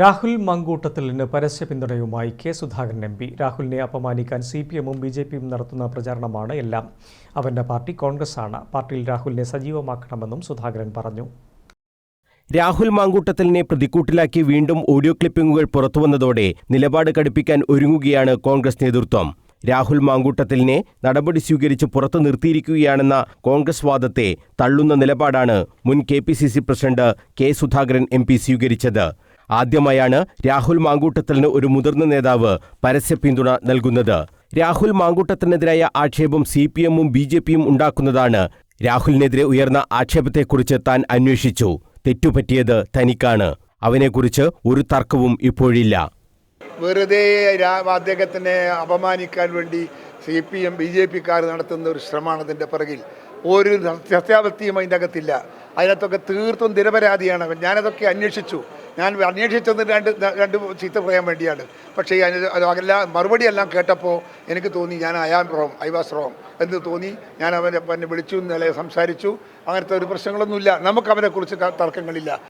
രാഹുൽ മങ്കൂട്ടത്തിലിന് പരസ്യ പിന്തുണയുമായി K Sudhakaran M P. രാഹുലിനെ അപമാനിക്കാൻ സി പി എമ്മും ബി ജെ പിയും നടത്തുന്ന പ്രചാരണമാണ് എല്ലാം. അവന്റെ പാർട്ടി കോൺഗ്രസ് ആണ് പാർട്ടിയിൽ രാഹുലിനെ സജീവമാക്കണമെന്നും സുധാകരൻ പറഞ്ഞു. രാഹുൽ മാങ്കൂട്ടത്തലിനെ പ്രതിക്കൂട്ടിലാക്കി വീണ്ടും ഓഡിയോ ക്ലിപ്പിംഗുകൾ പുറത്തുവന്നതോടെ നിലപാട് കടുപ്പിക്കാൻ ഒരുങ്ങുകയാണ് കോൺഗ്രസ് നേതൃത്വം. രാഹുൽ മാങ്കൂട്ടത്തലിനെ നടപടി സ്വീകരിച്ച് പുറത്തു നിർത്തിയിരിക്കുകയാണെന്ന കോൺഗ്രസ് വാദത്തെ തള്ളുന്ന നിലപാടാണ് മുൻ K P C C president K Sudhakaran M P സ്വീകരിച്ചത്. ആദ്യമായാണ് രാഹുൽ മാങ്കൂട്ടത്തലിന് ഒരു മുതിർന്ന നേതാവ് പരസ്യ പിന്തുണ നൽകുന്നത്. രാഹുൽ മാങ്കൂട്ടത്തിനെതിരായ ആക്ഷേപം സി പി എമ്മും ബി ജെ പിയും ഉണ്ടാക്കുന്നതാണ്. രാഹുലിനെതിരെ ഉയർന്ന ആക്ഷേപത്തെക്കുറിച്ച് താൻ അന്വേഷിച്ചു. തെറ്റുപറ്റിയത് തനിക്കാണ്. അവനെക്കുറിച്ച് ഒരു തർക്കവും ഇപ്പോഴില്ല. വെറുതെ അദ്ദേഹത്തിനെ അപമാനിക്കാൻ വേണ്ടി C P M B J പിക്കാർ നടത്തുന്ന ഒരു ശ്രമമാണ് അതിന്റെ പിറകിൽ. ഒരു സത്യാവസ്ഥയും അതിന്റെ അകത്തില്ല. അതിനകത്തൊക്കെ തീർത്തും നിരപരാധിയാണ്. ഞാനതൊക്കെ അന്വേഷിച്ചു. ഞാൻ അന്വേഷിച്ചത് രണ്ട് രണ്ട് ചീത്ത പറയാൻ വേണ്ടിയാണ്. പക്ഷേ അതെല്ലാം മറുപടി എല്ലാം കേട്ടപ്പോൾ എനിക്ക് തോന്നി ഞാൻ am wrong I was wrong എന്ന് തോന്നി. ഞാൻ അവനെ എന്നെ വിളിച്ചു ഇന്നലെ സംസാരിച്ചു. അങ്ങനത്തെ ഒരു പ്രശ്നങ്ങളൊന്നുമില്ല. നമുക്ക് അവനെക്കുറിച്ച് തർക്കങ്ങളില്ല.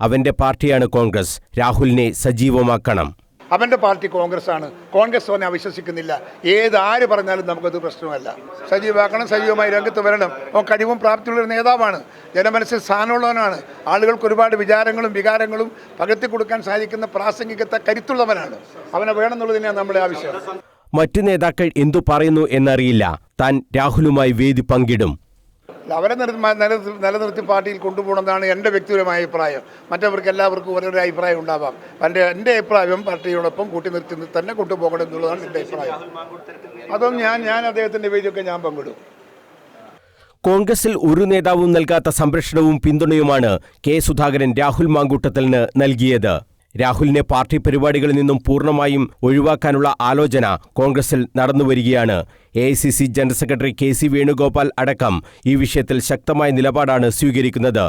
അവന്റെ പാർട്ടിയാണ് കോൺഗ്രസ്. രാഹുലിനെ സജീവമാക്കണം. അവന്റെ പാർട്ടി കോൺഗ്രസ് ആണ് കോൺഗ്രസ് അവനെ അവിശ്വസിക്കുന്നില്ല. ഏത് ആര് പറഞ്ഞാലും നമുക്കത് പ്രശ്നമല്ല. സജീവാക്കണം സജീവമായി രംഗത്ത് വരണം. അവൻ കഴിവും പ്രാപ്തിയുള്ളൊരു നേതാവാണ്. ജനമനസ്സിൽ സ്ഥാനമുള്ളവനാണ് ആളുകൾക്ക് ഒരുപാട് വിചാരങ്ങളും വികാരങ്ങളും പകർത്തി കൊടുക്കാൻ സാധിക്കുന്ന പ്രാസംഗികത്തെ കരുത്തുള്ളവനാണ്. അവനെ വേണമെന്നുള്ളത് തന്നെയാണ് നമ്മുടെ ആവശ്യം. മറ്റു നേതാക്കൾ എന്തു പറയുന്നു എന്നറിയില്ല. താൻ രാഹുലുമായി വേദി പങ്കിടും. അവരെ നില നിലനിർത്തി നിലനിർത്തി പാർട്ടിയിൽ കൊണ്ടുപോകണമെന്നാണ് എന്റെ വ്യക്തിപരമായ അഭിപ്രായം. മറ്റവർക്ക് എല്ലാവർക്കും ഓരോരോ അഭിപ്രായം ഉണ്ടാവാം. എന്റെ എന്റെ അഭിപ്രായം പാർട്ടിയോടൊപ്പം കൂട്ടി നിർത്തി തന്നെ കൊണ്ടുപോകണം എന്നുള്ളതാണ് എന്റെ അഭിപ്രായം. അതും ഞാൻ ഞാൻ അദ്ദേഹത്തിന്റെ വേദിയൊക്കെ ഞാൻ പങ്കിടും. കോൺഗ്രസിൽ ഒരു നേതാവും നൽകാത്ത സംരക്ഷണവും പിന്തുണയുമാണ് കെ സുധാകരൻ രാഹുൽ മാങ്കൂട്ടത്തലിന് നൽകിയത്. രാഹുലിനെ പാർട്ടി പരിപാടികളിൽ നിന്നും പൂർണമായും ഒഴിവാക്കാനുള്ള ആലോചന കോൺഗ്രസിൽ നടന്നുവരികയാണ്. A I C C general secretary K C Venugopal അടക്കം ഈ വിഷയത്തിൽ ശക്തമായ നിലപാടാണ് സ്വീകരിക്കുന്നത്.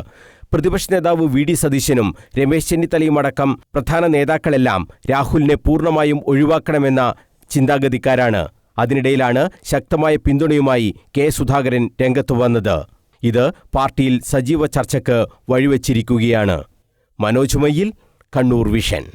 പ്രതിപക്ഷ നേതാവ് വി ഡി സതീശനും രമേശ് ചെന്നിത്തലയും അടക്കം പ്രധാന നേതാക്കളെല്ലാം രാഹുലിനെ പൂർണമായും ഒഴിവാക്കണമെന്ന ചിന്താഗതിക്കാരാണ്. അതിനിടയിലാണ് ശക്തമായ പിന്തുണയുമായി കെ സുധാകരൻ രംഗത്തു വന്നത്. ഇത് പാർട്ടിയിൽ സജീവ ചർച്ചയ്ക്ക് വഴിവച്ചിരിക്കുകയാണ്. മനോജ് മയ്യിൽ കണ്ണൂർ വിഷൻ.